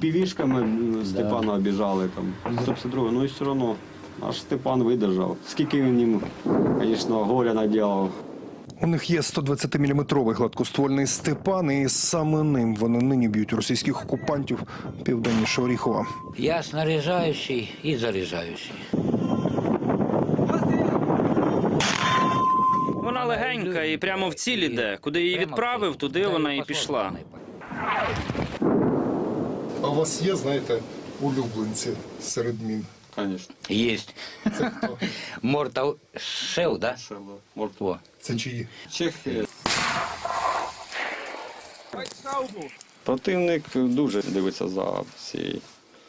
Півішками Степана обіжали там. 152, ну і все одно наш Степан видержав. Скільки він їм, звісно, горя наділав. У них є 120-мм гладкоствольний Степан, і саме ним вони нині б'ють російських окупантів південніше Оріхова. Я снаряжающий и заряжающий. Вона легенька і прямо в ціль іде. Куди її відправив, туди вона і пішла. Вас є, знаєте, улюбленці серед мін? Звісно. Есть. Mortal Shell, да? Во. Це чиї? Чехія. Противник дуже дивиться за всією.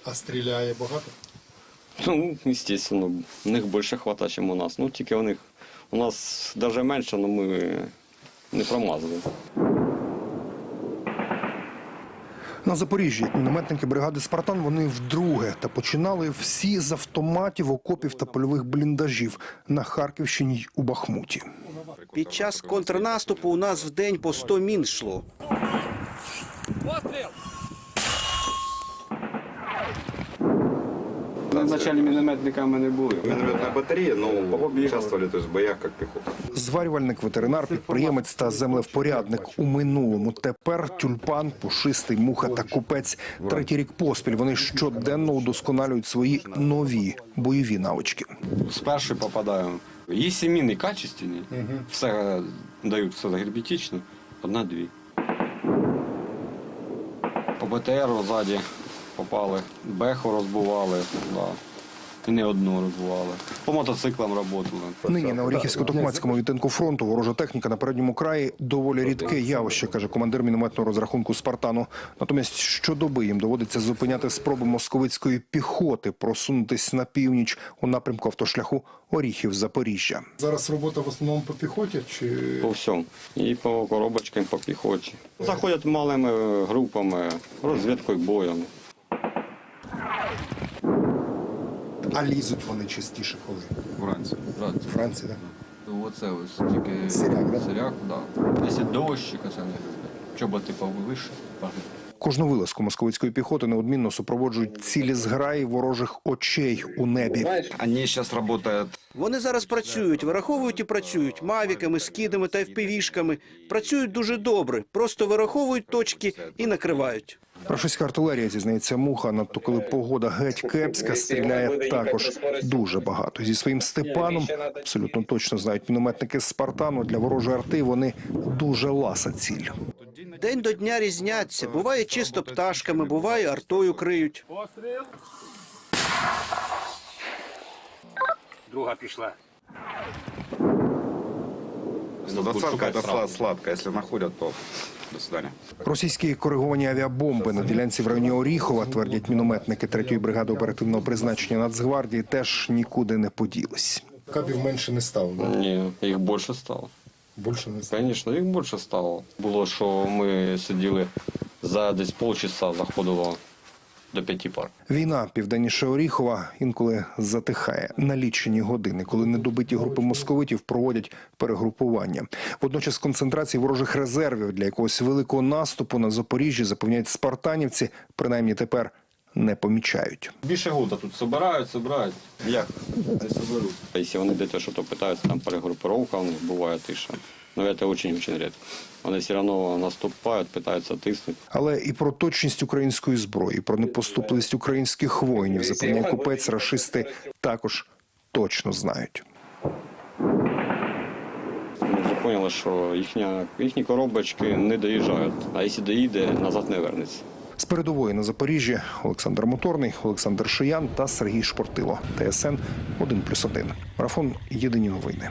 А стріляє багато? Ну, звісно, у них більше хвата, ніж у нас. Ну, тільки у них у нас навіть менше, але ми не промазали. На Запоріжжі мінометники бригади Спартан вони вдруге та починали всі з автоматів, окопів та польових бліндажів на Харківщині й у Бахмуті. Під час контрнаступу у нас в день по 100 мін йшло. Ми вначалі мінометниками не були. Минометная батарея, но участвовали то есть, в боях как пехота. Зварювальник, ветеринар, підприємець та землевпорядник у минулому. Тепер тюльпан, пушистий, муха та купець. Третій рік поспіль вони щоденно удосконалюють свої нові бойові навички. Спершу попадаємо. Якщо міни качественні, все дають все герметично, одна-дві. По БТР ззаді попали, беху розбивали, да. і не одну розбивали. По мотоциклам працювали. Нині на Оріхівсько-Токмацькому відтинку фронту ворожа техніка на передньому краї доволі рідке явище, каже командир мінометного розрахунку Спартану. Натомість щодоби їм доводиться зупиняти спроби московицької піхоти просунутись на північ у напрямку автошляху Оріхів-Запоріжжя. Зараз робота в основному по піхоті чи По всьому. І по коробочкам, по піхоті. Заходять малими групами, розвідкою боєм. А лізуть вони частіше коли? Вранці. Вранці. Вранці, так? Оце ось тільки Сиряк, да? сиряк, да. Якщо дощик, оце не. Чоботи повише, пожити. Кожну вилазку московицької піхоти неодмінно супроводжують цілі зграї ворожих очей у небі. Они сейчас работают Вони зараз працюють, вираховують і працюють мавіками, скидами та впівішками. Працюють дуже добре, просто вираховують точки і накривають. Рашистська артилерія зізнається муха. Надто коли погода геть кепська, стріляє також дуже багато. Зі своїм Степаном абсолютно точно знають мінометники з Спартану. Для ворожої арти вони дуже ласа ціль. День до дня різняться. Буває чисто пташками, буває артою криють. Друга пішла. 120 это сла- сладко. Если находят, то до свидания. Російські кориговані авіабомби на ділянці в районі Оріхова, твердять мінометники 3-ї бригади оперативного призначення Нацгвардії, теж нікуди не поділись. Кабів менше не стало, да? Ні, їх більше стало. Більше не стало. Звісно, їх більше стало. Було, що ми сиділи за десь полчаса, заходило до п'яти пар. Війна південніше Оріхова інколи затихає на лічені години, коли недобиті групи московитів проводять перегрупування. Водночас концентрації ворожих резервів для якогось великого наступу на Запоріжжі запевняють спартанівці, принаймні тепер не помічають. Більше года тут собирають, собирають. Як? Не соберуть. Якщо вони десь щось питаються, там перегрупировка у них буває тиша. Но це дуже-дуже рідко. Вони все одно наступають, питаються тиснути. Але і про точність української зброї, і про непоступливість українських воїнів, запевняє купець, рашисти також точно знають. Ми вже поняли, що їхня, їхні коробочки не доїжджають. А якщо доїде, назад не вернеться. З передової на Запоріжжі Олександр Моторний, Олександр Шиян та Сергій Шпортило. ТСН 1+,1. Марафон Єдині новини.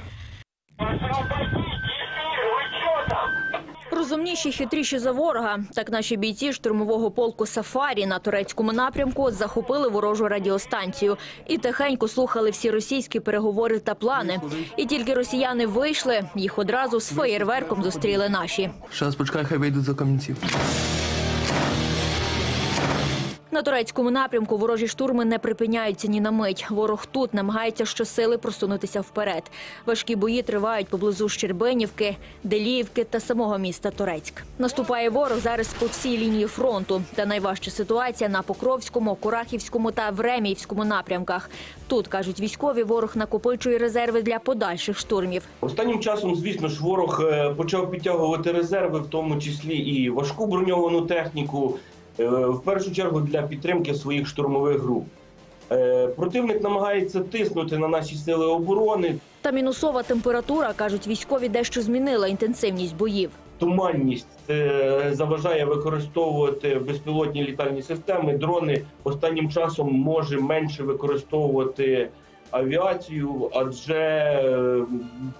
Розумніші, хитріші за ворога. Так наші бійці штурмового полку Сафарі на турецькому напрямку захопили ворожу радіостанцію і тихенько слухали всі російські переговори та плани. І тільки росіяни вийшли, їх одразу з феєрверком зустріли наші. Зараз почекай, хай вийдуть за камінців. На турецькому напрямку ворожі штурми не припиняються ні на мить. Ворог тут намагається щосили просунутися вперед. Важкі бої тривають поблизу Щербинівки, Деліївки та самого міста Турецьк. Наступає ворог зараз по всій лінії фронту. Та найважча ситуація на Покровському, Курахівському та Времіївському напрямках. Тут кажуть військові, ворог накопичує резерви для подальших штурмів. Останнім часом, звісно ж, ворог е, почав підтягувати резерви, в тому числі і важку броньовану техніку, в першу чергу для підтримки своїх штурмових груп. Е, Противник намагається тиснути на наші сили оборони. Та мінусова температура, кажуть військові, дещо змінила інтенсивність боїв. Туманність е, заважає використовувати безпілотні літальні системи. Дрони останнім часом може менше використовувати авіацію, адже е,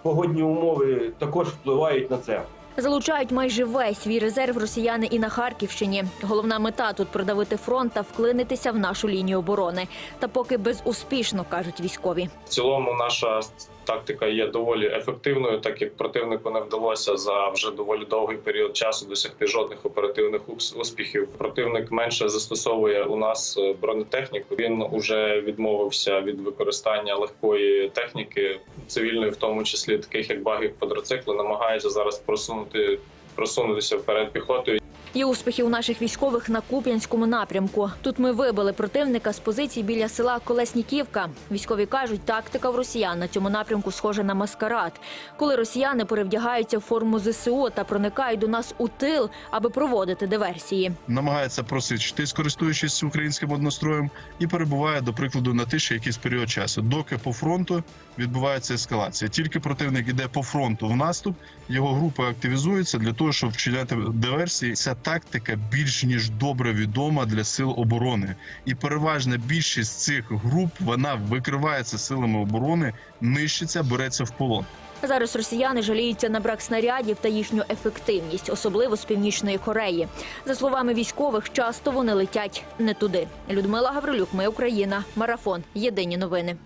погодні умови також впливають на це. Залучають майже весь свій резерв росіяни і на Харківщині. Головна мета тут продавити фронт та вклинитися в нашу лінію оборони. Та поки безуспішно кажуть військові. В цілому наша тактика є доволі ефективною, так як противнику не вдалося за вже доволі довгий період часу досягти жодних оперативних ус- успіхів. Противник менше застосовує у нас е, бронетехніку. Він уже відмовився від використання легкої техніки, цивільної, в тому числі таких як баги квадроцикли, намагається зараз просунути просунутися вперед піхотою. Є успіхи у наших військових на Куп'янському напрямку. Тут ми вибили противника з позицій біля села Колесніківка. Військові кажуть, тактика в росіян на цьому напрямку схожа на маскарад. Коли росіяни перевдягаються в форму ЗСУ та проникають до нас у тил, аби проводити диверсії. намагається просичитись, користуючись українським одностроєм, і перебуває, до прикладу, на тиші якийсь період часу, доки по фронту відбувається ескалація. Тільки противник іде по фронту в наступ, його групи активізуються для того, щоб вчиняти диверсії. Ця тактика більш ніж добре відома для сил оборони, і переважна більшість цих груп вона викривається силами оборони, нищиться, береться в полон. Зараз росіяни жаліються на брак снарядів та їхню ефективність, особливо з північної Кореї. За словами військових, часто вони летять не туди. Людмила Гаврилюк, ми Україна, марафон. Єдині новини.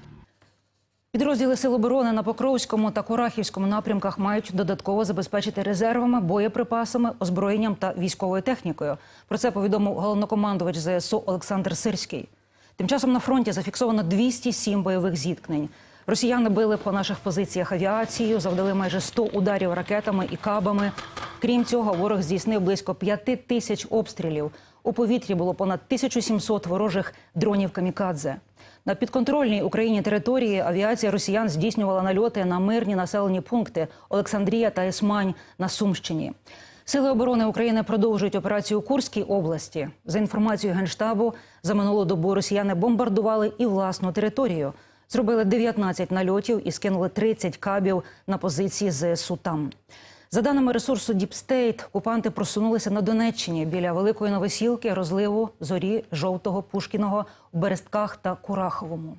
Підрозділи Сил оборони на Покровському та Курахівському напрямках мають додатково забезпечити резервами, боєприпасами, озброєнням та військовою технікою. Про це повідомив головнокомандувач ЗСУ Олександр Сирський. Тим часом на фронті зафіксовано 207 бойових зіткнень. Росіяни били по наших позиціях авіацією, завдали майже 100 ударів ракетами і кабами. Крім цього, ворог здійснив близько 5 тисяч обстрілів. У повітрі було понад 1700 ворожих дронів камікадзе. На підконтрольній Україні території авіація росіян здійснювала нальоти на мирні населені пункти Олександрія та Ісмань на Сумщині. Сили оборони України продовжують операцію у Курській області. За інформацією генштабу, за минулу добу росіяни бомбардували і власну територію. Зробили 19 нальотів і скинули 30 кабів на позиції ЗСУ там. За даними ресурсу Діпстейт, окупанти просунулися на Донеччині біля Великої Новосілки, розливу, зорі, жовтого, Пушкіного, у Берестках та Кураховому.